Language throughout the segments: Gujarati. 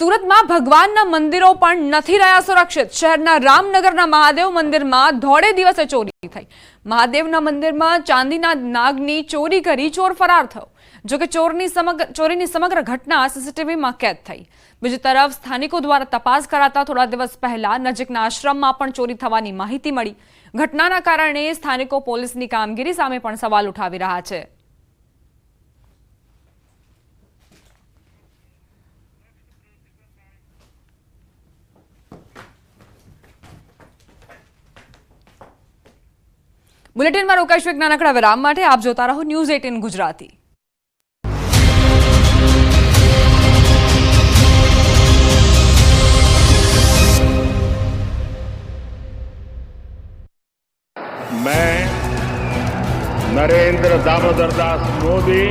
સુરતમાં ભગવાનના મંદિરો પણ નથી રહ્યા સુરક્ષિત. શહેરના રામનગરના મહાદેવ મંદિરમાં ધોળે દિવસે ચોરી થઈ. મહાદેવના મંદિરમાં ચાંદીના નાગની ચોરી કરી ચોર ફરાર થયો. જોકે ચોરની સમગ્ર ચોરીની સમગ્ર ઘટના સીસીટીવીમાં કેદ થઈ. બીજી તરફ સ્થાનિકો દ્વારા તપાસ કરાતા થોડા દિવસ પહેલા નજીકના આશ્રમમાં પણ ચોરી થવાની માહિતી મળી. ઘટનાના કારણે સ્થાનિકો પોલીસની કામગીરી સામે પણ સવાલ ઉઠાવી રહ્યા છે. બુલેટિનમાં રોકાઈશું એક નાનકડા વિરામ માટે આપ જોતા રહો ન્યૂઝ એટીન ગુજરાતી. નરેન્દ્ર દામોદર મોદી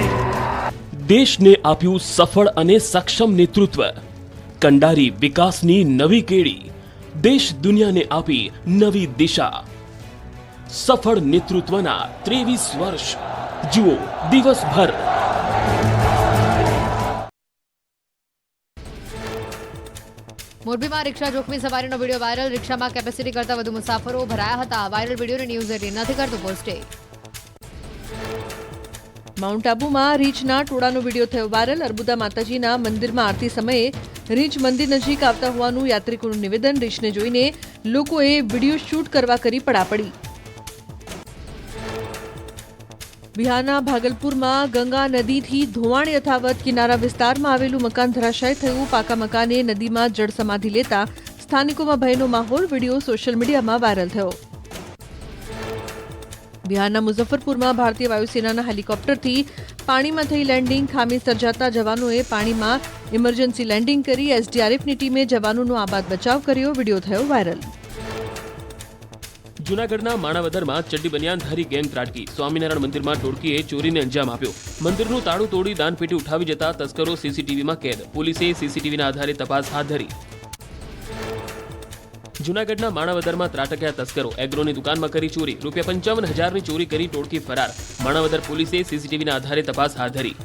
દેશને આપ્યું સફળ અને સક્ષમ નેતૃત્વ. કંડારી વિકાસની નવી કેડી દેશ દુનિયાને આપી નવી દિશા. સફળ નેતૃત્વના ત્રેવીસ વર્ષ. જુઓ દિવસભર. મોરબીમાં રિક્ષા જોખમી સવારીનો વીડિયો વાયરલ. રિક્ષામાં કેપેસિટી કરતા વધુ મુસાફરો ભરાયા હતા. વાયરલ વિડીયોને ન્યૂઝ એટીન નથી કરતું પોસ્ટે. માઉન્ટ આબુમાં રીંછના ટોળાનો વીડિયો થયો વાયરલ. અર્બુદા માતાજીના મંદિરમાં આરતી સમયે રીંછ મંદિર નજીક આવતા હોવાનું યાત્રિકોનું નિવેદન. રીંછને જોઈને લોકોએ વીડિયો શૂટ કરવા કરી પડાપડી. બિહારના ભાગલપુરમાં ગંગા નદીથી ધોવાણ યથાવત કિનારા વિસ્તારમાં આવેલું મકાન ધરાશાય થયું. પાકા મકાને નદીમાં જળ સમાધિ લેતા સ્થાનિકોમાં ભયનો માહોલ. વીડિયો સોશિયલ મીડિયામાં વાયરલ થયો. બિહારના મુઝફ્ફરપુરમાં ભારતીય વાયુસેનાના હેલિકોપ્ટરથી પાણીમાં થઈ લેન્ડિંગ. ખામી સર્જાતા જવાનોએ પાણીમાં ઇમરજન્સી લેન્ડિંગ કરી એસડીઆરએફની ટીમે જવાનોનો આબાદ બચાવ કર્યો. વીડિયો થયો વાયરલ. જૂનાગઢના માણાવદરમાં ચડ્ડી બનિયાનધારી ગેંગ ત્રાટકી. સ્વામિનારાયણ મંદિરમાં ટોળકીએ ચોરીને અંજામ આપ્યો. મંદિરનું તાળું તોડી દાનપેટી ઉઠાવી જતા તસ્કરો સીસીટીવીમાં કેદ. પોલીસે સીસીટીવીના આધારે તપાસ હાથ ધરી. જૂનાગઢના માણાવદરમાં ત્રાટક્યા તસ્કરો. એગ્રોની દુકાનમાં કરી ચોરી. રૂપિયા પંચાવન હજારની ચોરી કરી ટોળકી ફરાર. માણાવદર પોલીસે સીસીટીવીના આધારે તપાસ હાથ ધરી.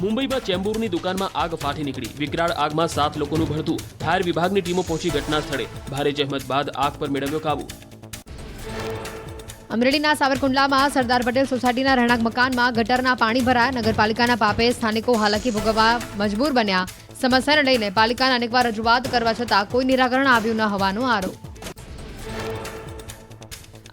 મુંબઈમાં ચેમ્બુરની દુકાનમાં આગ ફાટી નીકળી. વિકરાળ આગમાં સાત લોકોનું ભળતું ફાયર વિભાગની ટીમો પહોંચી ઘટના સ્થળે. ભારે જહેમત બાદ આગ પર મેળવ્યો કાબુ. અમરેલીના સાવરકુંડલામાં સરદાર પટેલ સોસાયટીના રહેણાંક મકાનમાં ગટરના પાણી ભરાયા. નગરપાલિકાના પાપે સ્થાનિકો હાલાકી ભોગવવા મજબૂર બન્યા. સમસ્યાને લઈને પાલિકાને અનેકવાર રજૂઆત કરવા છતાં કોઈ નિરાકરણ આવ્યું ન હોવાનો આરોપ.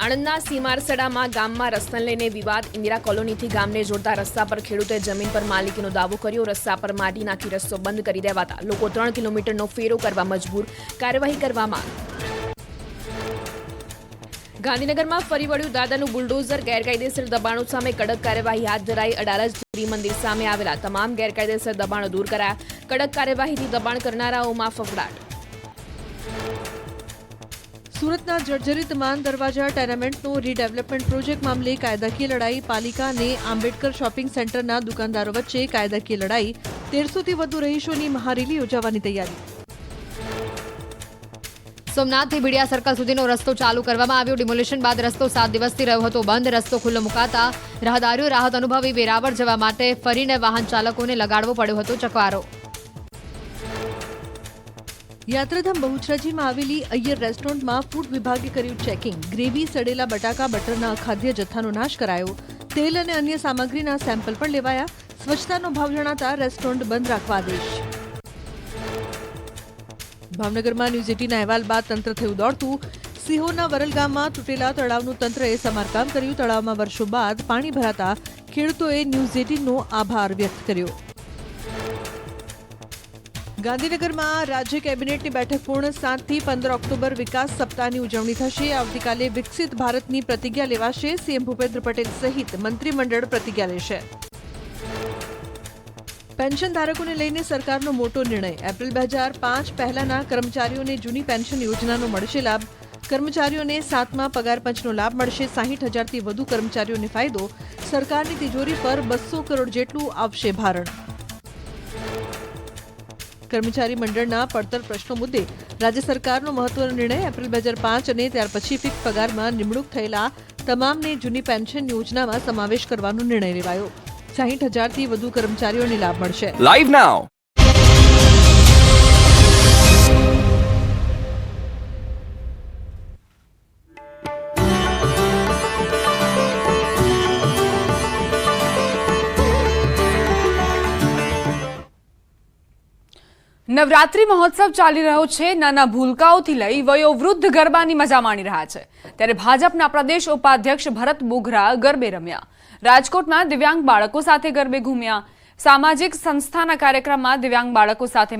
આણંદના સીમારસડામાં ગામમાં રસ્તાને લઈને વિવાદ. ઇન્દિરા કોલોનીથી ગામને જોડતા રસ્તા પર ખેડૂતે જમીન પર માલિકીનો દાવો કર્યો. રસ્તા પર માટી નાખી રસ્તો બંધ કરી દેવાતા લોકો ત્રણ કિલોમીટરનો ફેરો કરવા મજબૂર કાર્યવાહી કરવામાં ગાંધીનગરમાં ફરી વળ્યું દાદાનું બુલડોઝર. ગેરકાયદેસર દબાણો સામે કડક કાર્યવાહી હાથ ધરાઈ અડાલજ મંદિર સામે આવેલા તમામ ગેરકાયદેસર દબાણો દૂર કરાયા. કડક કાર્યવાહીથી દબાણ કરનારાઓમાં ફફડાટ. સુરતના જર્જરિત માન દરવાજા ટેનામેન્ટનો રીડેવલપમેન્ટ પ્રોજેક્ટ મામલે કાયદાકીય લડાઈ પાલિકા અને આંબેડકર શોપિંગ સેન્ટરના દુકાનદારો વચ્ચે કાયદાકીય લડાઈ તેરસોથી વધુ રહીશોની મહારેલી યોજાવાની તૈયારી. સોમનાથથી ભીડિયા સર્કલ સુધીનો રસ્તો ચાલુ કરવામાં આવ્યો. ડિમોલિશન બાદ રસ્તો સાત દિવસથી રહ્યો હતો બંધ. રસ્તો ખુલ્લો મુકાતા રાહદારીઓ રાહત અનુભવી વેરાવળ જવા માટે ફરીને વાહન ચાલકોને લગાડવો પડ્યો હતો ચકવારો. યાત્રાધામ બહુચરાજીમાં આવેલી અય્યર રેસ્ટોરન્ટમાં ફૂડ વિભાગે કર્યું ચેકિંગ. ગ્રેવી, સડેલા બટાકા, બટરના અખાદ્ય જથ્થાનો નાશ કરાયો. તેલ અને અન્ય સામગ્રીના સેમ્પલ પણ લેવાયા. સ્વચ્છતાનો ભાવ જણાતા રેસ્ટોરન્ટ બંધ રાખવા આદેશ. ભાવનગરમાં ન્યૂઝ એટીના અહેવાલ બાદ તંત્ર થયું દોડતું. સિહોરના વરલ ગામમાં તૂટેલા તળાવનું તંત્રએ સમારકામ કર્યું. તળાવમાં વર્ષો બાદ પાણી ભરાતા ખેડૂતોએ ન્યૂઝ એટીનનો આભાર વ્યક્ત કર્યો. ગાંધીનગરમાં રાજ્ય કેબિનેટની બેઠક પૂર્ણ સાતથી પંદર ઓક્ટોબર વિકાસ સપ્તાહની ઉજવણી થશે. આવતીકાલે વિકસિત ભારતની પ્રતિજ્ઞા લેવાશે. સીએમ ભૂપેન્દ્ર પટેલ સહિત મંત્રીમંડળ પ્રતિજ્ઞા લેશે. પેન્શન ધારકોને લઈને સરકારનો મોટો નિર્ણય. એપ્રિલ બે હજાર પાંચ પહેલાના કર્મચારીઓને જૂની પેન્શન યોજનાનો મળશે લાભ. કર્મચારીઓને સાતમા પગાર પંચનો લાભ મળશે. સાહીઠ હજારથી વધુ કર્મચારીઓને ફાયદો. સરકારની તિજોરી પર બસો કરોડ જેટલું આવશે ભારણ. કર્મચારી મંડળના પડતર પ્રશ્નો મુદ્દે રાજ્ય સરકારનો મહત્વનો નિર્ણય એપ્રિલ બે હજાર પાંચ અને ત્યાર પછી ફિક્સ પગારમાં નિમણૂક થયેલા તમામને જૂની પેન્શન યોજનામાં સમાવેશ કરવાનો નિર્ણય લેવાયો સાહીઠ હજારથી વધુ કર્મચારીઓને લાભ મળશે લાઈવ now. નવરાત્રી મહોત્સવ ચાલી રહ્યો છે. નાના ભૂલકાઓથી લઈ વયોવૃદ્ધ ગરબાની મજા માણી રહ્યા છે. ત્યારે ભાજપના પ્રદેશ ઉપાધ્યક્ષ ભરત બોઘરા ગરબે રમ્યા. રાજકોટમાં દિવ્યાંગ બાળકો સાથે ગરબે ઘૂમ્યા. સામાજિક સંસ્થાના કાર્યક્રમમાં દિવ્યાંગ બાળકો સાથે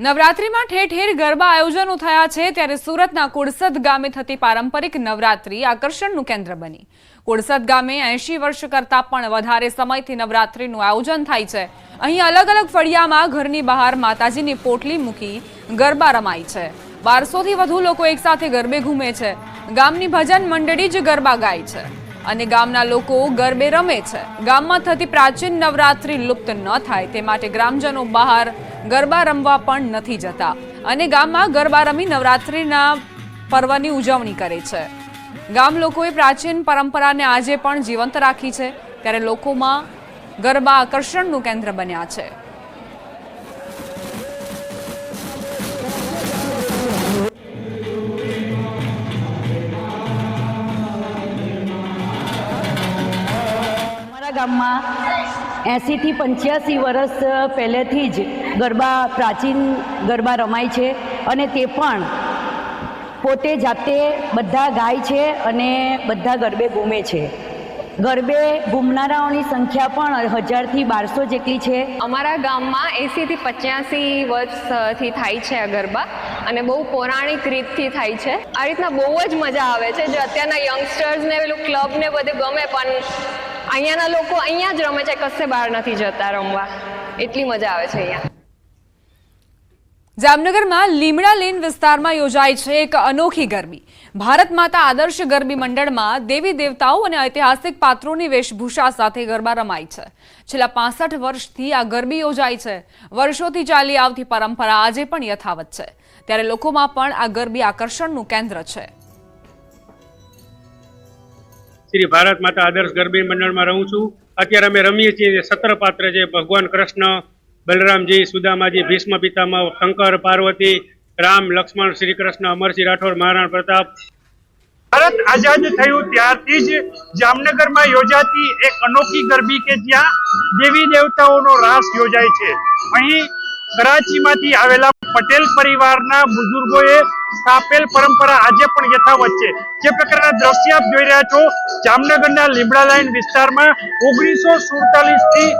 નવરાત્રીમાં ઠેર ઠેર ગરબા આયોજનો થયા છે. ત્યારે સુરતના કુડસદ ગામે થતી પારંપરિક નવરાત્રી આકર્ષણનું કેન્દ્ર બની. કુડસદ ગામે એંશી વર્ષ કરતાં પણ વધારે સમયથી નવરાત્રીનું આયોજન થાય છે. અહીં અલગ અલગ ફળિયામાં ઘરની બહાર માતાજીની પોટલી મૂકી ગરબા રમાય છે. બારસોથી વધુ લોકો એકસાથે ગરબે ઘૂમે છે. ગામની ભજન મંડળી જ ગરબા ગાય છે. અને ગામના લોકો ગરબે રમે છે. ગામમાં થતી પ્રાચીન નવરાત્રી લુપ્ત ન થાય તે માટે ગ્રામજનો બહાર ગરબા રમવા પણ નથી જતા. અને ગામમાં ગરબા રમી નવરાત્રીના પર્વની ઉજવણી કરે છે. ગામ લોકોએ પ્રાચીન પરંપરાને આજે પણ જીવંત રાખી છે. ત્યારે લોકોમાં ગરબા આકર્ષણનું કેન્દ્ર બન્યા છે. અમારા ગામમાં એંસીથી પંચ્યાસી વર્ષ પહેલેથી જ ગરબા, પ્રાચીન ગરબા રમાય છે અને તે પણ પોતે જાતે બધા ગાય છે અને બધા ગરબે ઘૂમે છે. ગરબે ઘૂમનારાઓની સંખ્યા પણ હજારથી બારસો જેટલી છે. અમારા ગામમાં એંસીથી પચ્યાસી વર્ષથી થાય છે આ ગરબા અને બહુ પૌરાણિક રીતથી થાય છે. આ રીતના બહુ જ મજા આવે છે. જે અત્યારના યંગસ્ટર્સને પેલું ક્લબને બધે ગમે, પણ અહીંયાના લોકો અહીંયા જ રમે છે. કશે બહાર નથી જતા રમવા. એટલી મજા આવે છે અહીંયા. જામનગરમાં લીમડા લેન વિસ્તારમાં યોજાય છે એક અનોખી ગરબી. ભારત માતા આદર્શ ગરબી મંડળમાં દેવી દેવતાઓ અને ઐતિહાસિક પાત્રોની વેશભૂષા સાથે ગરબા રમાય છે. છેલ્લા પાસઠ વર્ષથી આ ગરબી યોજાય છે. વર્ષોથી ચાલી આવતી પરંપરા આજે પણ યથાવત છે. ત્યારે લોકોમાં પણ આ ગરબી આકર્ષણનું કેન્દ્ર છે. શ્રી ભારત માતા આદર્શ ગરબી મંડળમાં રહું છું. અત્યારે અમે રમીએ છીએ સત્ર પાત્ર છે ભગવાન કૃષ્ણ બલરામજી, સુદામાજી ભીષ્મ પિતામહ શંકર, પાર્વતી, રામ, લક્ષ્મણ શ્રી કૃષ્ણ અમરસિંહ રાઠોડ, મહારાણા પ્રતાપ. ભારત આઝાદ થયું ત્યારથી જ જામનગરમાં યોજાતી એક અનોખી ગરબી કે જ્યાં દેવી દેવતાઓનો રાસ યોજાય છે. અહીં કરાચીમાંથી આવેલા પટેલ પરિવારના બુઝુર્ગોએ સ્થાપેલ પરંપરા આજે પણ યથાવત છે. જે પ્રકારના દ્રશ્ય આપ જોઈ રહ્યા છો, જામનગરના લીમડા લાઈન વિસ્તારમાં ઓગણીસો સુડતાલીસથી